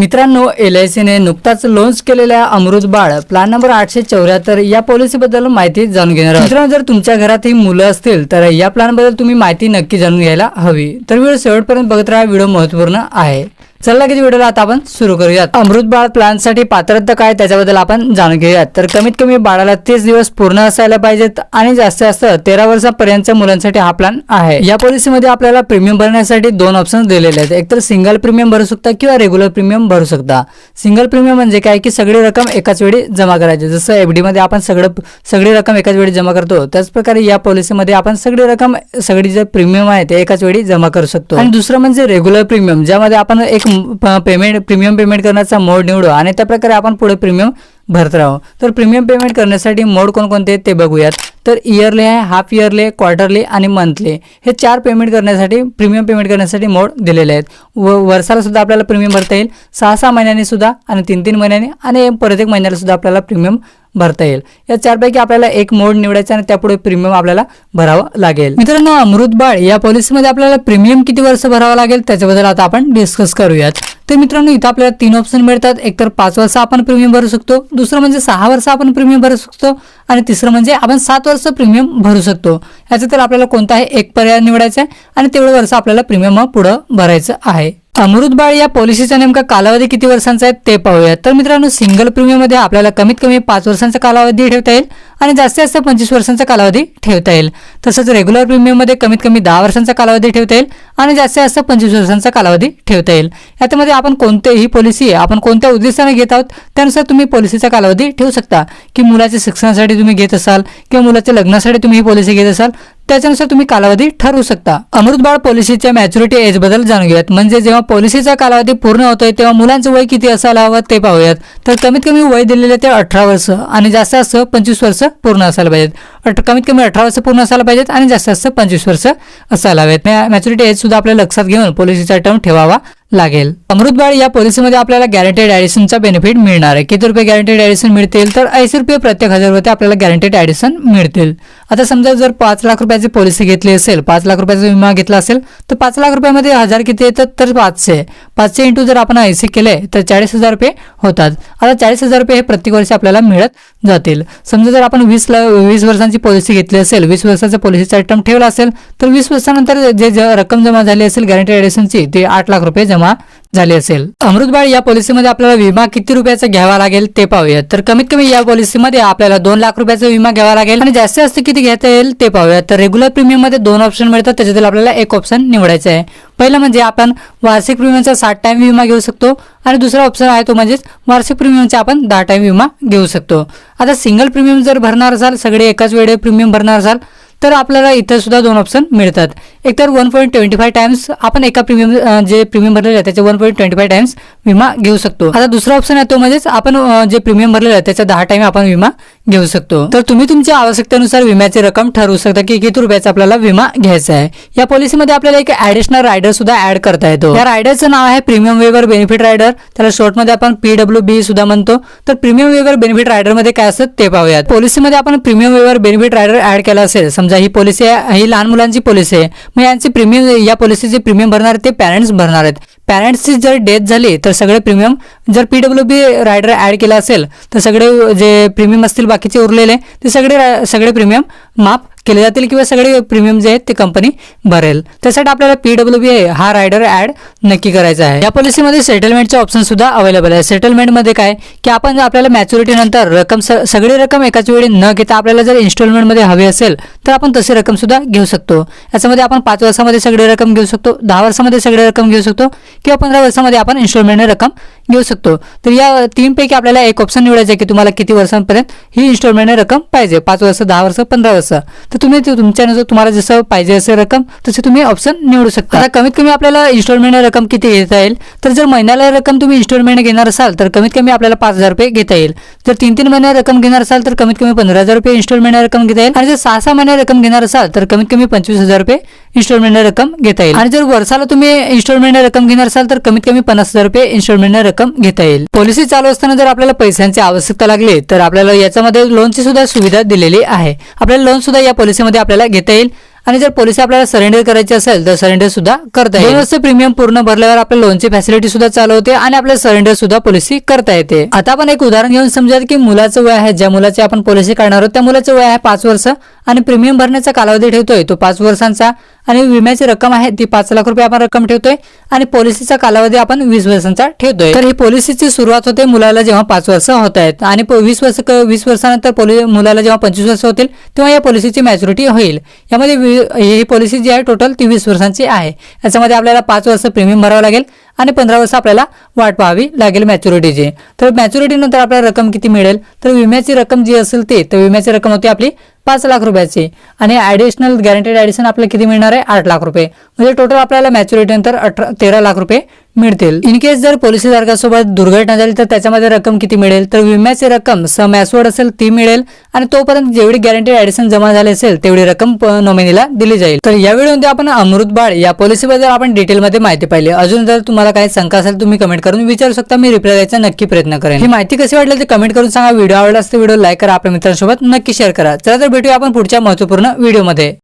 मित्रांनो L I सीने नुकताच लॉन्च केलेल्या अमृत बाळ प्लॅन नंबर आठशे चौऱ्याहत्तर या पॉलिसीबद्दल माहिती जाणून घेणार आहोत. मित्रांनो जर तुमच्या घरात ही मुलं असतील तर या प्लॅनबद्दल तुम्ही माहिती नक्की जाणून घ्यायला हवी. तर व्हिडिओ शेवटपर्यंत बघत राहा व्हिडिओ महत्त्वपूर्ण आहे. चला लगेच व्हिडिओला आता आपण सुरू करूयात. अमृत बाळ प्लॅनसाठी पात्रता काय त्याच्याबद्दल आपण जाणून घेऊयात. तर कमीत कमी बाळाला तीस दिवस पूर्ण असायला पाहिजेत आणि जास्तीत जास्त तेरा वर्षापर्यंतच्या मुलांसाठी हा प्लॅन आहे. या पॉलिसीमध्ये आपल्याला प्रीमियम भरण्यासाठी दोन ऑप्शन दिलेले आहेत. एक तर सिंगल प्रीमियम भरू शकता किंवा रेग्युलर प्रीमियम भरू शकता. सिंगल प्रीमियम म्हणजे काय? की सगळी रक्कम एकाच वेळी जमा करायची. जसं एफडी मध्ये आपण सगळं सगळी रक्कम एकाच वेळी जमा करतो त्याचप्रकारे या पॉलिसीमध्ये आपण सगळी रक्कम सगळी जे प्रीमियम आहे ते एकाच वेळी जमा करू शकतो. आणि दुसरं म्हणजे रेग्युलर प्रीमियम ज्यामध्ये आपण एक पेमेंट प्रीमियम पेमेंट करण्याचा मोड निवडू आणि त्या प्रकारे आपण पुढे प्रीमियम भरत राहू. तर प्रीमियम पेमेंट करण्यासाठी मोड कोणकोणते ते बघूयात. तर इयरली आहे हाफ इयरली क्वार्टरली आणि मंथली हे चार पेमेंट करण्यासाठी प्रीमियम पेमेंट करण्यासाठी मोड दिलेले आहेत. व वर्षाला सुद्धा आपल्याला प्रीमियम भरता येईल. सहा सहा महिन्यांनी सुद्धा आणि तीन तीन महिन्यांनी आणि प्रत्येक महिन्याला सुद्धा आपल्याला प्रीमियम भरता येईल. या चारपैकी आपल्याला एक मोड निवडायचा आणि त्यापुढे प्रीमियम आपल्याला भरावं लागेल. मित्रांनो अमृत बाळ या पॉलिसीमध्ये आपल्याला प्रीमियम किती वर्ष भरावं लागेल? त्याच्याबद्दल आता आपण डिस्कस करूयात. तर मित्रांनो इथं आपल्याला तीन ऑप्शन मिळतात. एकतर पाच वर्ष आपण प्रीमियम भरू शकतो. दुसरं म्हणजे सहा वर्ष आपण प्रीमियम भरू शकतो. आणि तिसरं म्हणजे आपण सात वर्ष प्रीमियम भरू शकतो. याचं तर आपल्याला कोणताही एक पर्याय निवडायचा आहे. आणि तेवढं वर्ष आपल्याला प्रीमियम पुढं भरायचं आहे. अमृत बाळ या पॉलिसीचा नेमका कालावधी किती वर्षांचा आहे ते पाहूया. तर मित्रांनो सिंगल प्रीमियममध्ये आपल्याला कमीत कमी पाच वर्षांचा कालावधी ठेवता येईल. आणि जास्तीत जास्त पंचवीस वर्षांचा कालावधी ठेवता येईल. तसंच रेग्युलर प्रीमियममध्ये कमीत कमी दहा वर्षांचा कालावधी ठेवता येईल आणि जास्तीत जास्त पंचवीस वर्षांचा कालावधी ठेवता येईल. याच्यामध्ये आपण कोणतेही पॉलिसी आहे आपण कोणत्या उद्देशाने घेत आहोत त्यानुसार तुम्ही पॉलिसीचा कालावधी ठेवू शकता. की मुलाच्या शिक्षणासाठी तुम्ही घेत असाल किंवा मुलाच्या लग्नासाठी तुम्ही ही पॉलिसी घेत असाल त्याच्यानुसार तुम्ही कालावधी ठरवू शकता. अमृत बाळ पॉलिसीच्या मॅच्युरिटी एजबद्दल जाणून घेऊयात. म्हणजे जेव्हा पॉलिसीचा कालावधी पूर्ण होतोय तेव्हा मुलांचं वय किती असायला हवं ते पाहूयात. तर कमीत कमी वय दिलेले ते अठरा वर्ष आणि जास्त जास्त पंचवीस वर्ष पूर्ण असायला पाहिजेत. कमीत कमी अठरा वर्ष पूर्ण असायला पाहिजेत आणि जास्तीत जास्त पंचवीस वर्ष असायला हवेत. मॅच्युरिटी एज सुद्धा आपल्या लक्षात घेऊन पॉलिसीचा टर्म ठेवावा. लागेल. अमृत बाळ या पॉलिसीमध्ये आपल्याला गॅरंटेड ॲडिशनचा बेनिफिट मिळणार आहे. किती रुपये गॅरंटेड ॲडिशन मिळतील? तर ऐंशी रुपये प्रत्येक हजारवरती आपल्याला गॅरंटेड ॲडिशन मिळतील. आता समजा जर पाच लाख रुपयाची पॉलिसी घेतली असेल पाच लाख रुपयाचा विमा घेतला असेल तर पाच लाख रुपयामध्ये हजार किती येतात? तर पाचशे. पाचशे इंटू जर आपण ऐंशी केले तर चाळीस हजार रुपये होतात. आता चाळीस हजार रुपये हे प्रत्येक वर्षी आपल्याला मिळत जातील. समजा जर आपण वीस ला वीस वर्षांची पॉलिसी घेतली असेल वीस वर्षाचा पॉलिसीचा टर्म ठेवला असेल तर वीस वर्षानंतर जे रक्कम जमा झाली असेल गॅरंटेड ॲडिशनची ते आठ लाख रुपये जमा झाली असेल. अमृतबाळ या पॉलिसीमध्ये आपल्याला विमा किती रुपयाचा घ्यावा लागेल ते पाहूयात. तर कमीत कमी या पॉलिसीमध्ये आपल्याला दोन लाख रुपयाचा विमा घ्यावा लागेल आणि जास्तीत जास्त किती घेता येईल ते पाहूयात. तर रेग्युलर प्रीमियममध्ये दोन ऑप्शन मिळतात त्याच्यातील आपल्याला एक ऑप्शन निवडायचा आहे. पहिलं म्हणजे आपण वार्षिक प्रीमियमचा सात टाइम विमा घेऊ शकतो आणि दुसरा ऑप्शन आहे तो म्हणजेच वार्षिक प्रीमियमचा आपण दहा टाइम विमा घेऊ शकतो. आता सिंगल प्रीमियम जर भरणार असाल सगळे एकाच वेळे प्रीमियम भरणार असाल तर आपल्याला इथं सुद्धा दोन ऑप्शन मिळतात. एक तर one point twenty five times आपण एका प्रीमियम जे प्रीमियम भरलेलं आहे त्याचे one point twenty five times विमा घेऊ शकतो. आता दुसरा ऑप्शन आहे तो म्हणजेच आपण जे प्रीमियम भरलेलं आहे त्याच्या दहा टाइम आपण विमा घेऊ शकतो. तर तुम्ही तुमच्या आवश्यकतेनुसार विम्याची रक्कम ठरवू शकता की किती रुपयाचा आपल्याला विमा घ्यायचा आहे. या पॉलिसीमध्ये आपल्याला एक ऍडिशनल रायडर सुद्धा ऍड करता येतो. या रायडरचं नाव आहे प्रीमियम वेगर बेनिफिट रायडर त्याला शॉर्टमध्ये आपण पीडब्ल्यू बी सुद्धा म्हणतो. तर प्रीमियम वेगर बेनिफिट रायडरमध्ये काय असतं ते पाहूयात. पॉलिसीमध्ये आपण premium waiver benefit rider add केला असेल. समजा ही पॉलिसी आहे ही लहान मुलांची पॉलिसी आहे. मग यांची प्रीमियम या पॉलिसीचे प्रीमियम भरणार ते पॅरेंट्स भरणार आहेत. पॅरेंट्सची जर डेथ झाली तर सगळे प्रीमियम जर P W B rider add केला असेल तर सगळे जे प्रीमियम असतील बाकीचे उरलेले ते सगळे सगळे प्रीमियम माफ केले जातील किंवा सगळे प्रीमियम जे आहेत ते कंपनी भरेल. त्यासाठी आपल्याला पीडब्ल्यू बी हा रायडर ऍड नक्की करायचा आहे. या पॉलिसीमध्ये सेटलमेंटचे ऑप्शन सुद्धा अवेलेबल आहे. सेटलमेंटमध्ये काय? की आपण जर आपल्याला मॅच्युरिटी नंतर रक्कम सगळी रक्कम एकाच वेळी न घेता आपल्याला जर इन्स्टॉलमेंटमध्ये हवी असेल तर आपण तशी रक्कम सुद्धा घेऊ शकतो. याच्यामध्ये आपण पाच वर्षामध्ये सगळी रक्कम घेऊ शकतो दहा वर्षामध्ये सगळी रक्कम घेऊ शकतो किंवा पंधरा वर्षामध्ये आपण इन्स्टॉलमेंटने रक्कम घेऊ शकतो. तर या तीनपैकी आपल्याला एक ऑप्शन निवडायचं आहे की तुम्हाला किती वर्षांपर्यंत ही इन्स्टॉलमेंटने रक्कम पाहिजे. पाच वर्ष दहा वर्ष पंधरा वर्ष. तर तुम्ही ते तुमच्यानुसार तुम्हाला जसं पाहिजे असेल रक्कम तसे तुम्ही ऑप्शन निवडू शकता. आता कमीत कमी आपल्याला इन्स्टॉलमेंट रक्कम किती घेता येईल? तर जर महिन्याला रक्कम तुम्ही इन्स्टॉलमेंट घेणार असाल तर कमीत कमी आपल्याला पाच हजार रुपये घेता येईल. जर तीन तीन महिन्या रक्कम घेणार असाल तर कमीत कमी पंधरा हजार रुपये इन्स्टॉलमेंट रक्कम घेता येईल. आणि जर सहा सहा महिन्या रक्कम घेणार असाल तर कमीत कमी पंचवीस हजार रुपये इन्स्टॉलमेंट रक्कम घेता येईल. आणि जर वर्षाला तुम्ही इन्स्टॉलमेंट रक्कम घेणार असाल तर कमीत कमी पन्नास हजार रुपये इन्स्टॉलमेंट रक्कम घेता येईल. पॉलिसी चालू असताना जर आपल्याला पैशांची आवश्यकता लागली तर आपल्याला याच्यामध्ये लोनची सुद्धा सुविधा दिलेली आहे. आपल्याला लोन सुद्धा या पॉलिसीमध्ये आपल्याला घेता येईल. आणि जर पॉलिसी आपल्याला सरेंडर करायची असेल तर सरेंडर सुद्धा करता येईल. वर्ष प्रीमियम पूर्ण भरल्यावर आपल्या लोनची फॅसिलिटी सुद्धा चालू होते आणि आपल्याला सरेंडर सुद्धा पॉलिसी करता येते. आता आपण एक उदाहरण घेऊन समजा की मुलाचं वय आहे ज्या मुलाची आपण पॉलिसी काढणार आहोत त्या मुलाचं वय आहे पाच वर्ष. आणि प्रीमियम भरण्याचा कालावधी ठेवतोय तो पाच वर्षांचा. आणि विम्याची रक्कम आहे ती पाच लाख रुपये आपण रक्कम ठेवतोय. आणि पॉलिसीचा कालावधी आपण वीस वर्षांचा ठेवतोय. तर ही पॉलिसीची सुरुवात होते मुलाला जेव्हा पाच वर्ष होत आहेत. आणि वीस वर्ष वीस वर्षानंतर मुलाला जेव्हा पंचवीस वर्ष होतील तेव्हा या पॉलिसीची मॅच्युरिटी होईल. यामध्ये ही पॉलिसी जी आहे टोटल ती वीस वर्षांची आहे. याच्यामध्ये आपल्याला पाच वर्ष प्रीमियम भरावं लागेल. आणि पंधरा वर्ष आपल्याला वाट पाहावी लागेल मॅच्युरिटीची. तर मॅच्युरिटीनंतर आपल्याला रक्कम किती मिळेल? तर विम्याची रक्कम जी असेल ती तर विम्याची रक्कम होती आपली पाच लाख रुपयाची. आणि ॲडिशनल गॅरंटेड ॲडिशन आपल्याला किती मिळणार आहे? आठ लाख रुपये. म्हणजे टोटल आपल्याला मॅच्युरिटीनंतर अठरा तेरा लाख रुपये मिळतील. इन केस जर पॉलिसीधारकासोबत दुर्घटना झाली तर त्याच्यामध्ये रक्कम किती मिळेल? तर विम्याची रक्कम सम ॲसवर्ड असेल ती मिळेल आणि तोपर्यंत जेवढी गॅरंटेड ऍडिशन जमा झाली असेल तेवढी रक्कम नॉमिनीला दिली जाईल. तर यावेळी व्हिडिओमध्ये आपण अमृत बाळ या पॉलिसीबद्दल आपण डिटेलमध्ये माहिती पाहिली. अजून जर तुम्हाला काही शंका असेल तुम्ही कमेंट करून विचारू शकता. मी रिप्लाय द्यायचा नक्की प्रयत्न करेन. ही माहिती कशी वाटली ते कमेंट करून सांगा. व्हिडिओ आवडला असते व्हिडिओ लाईक करा. आपल्या मित्रांसोबत नक्की शेअर करा. चला तर भेटूया आपण पुढच्या महत्त्वपूर्ण व्हिडिओमध्ये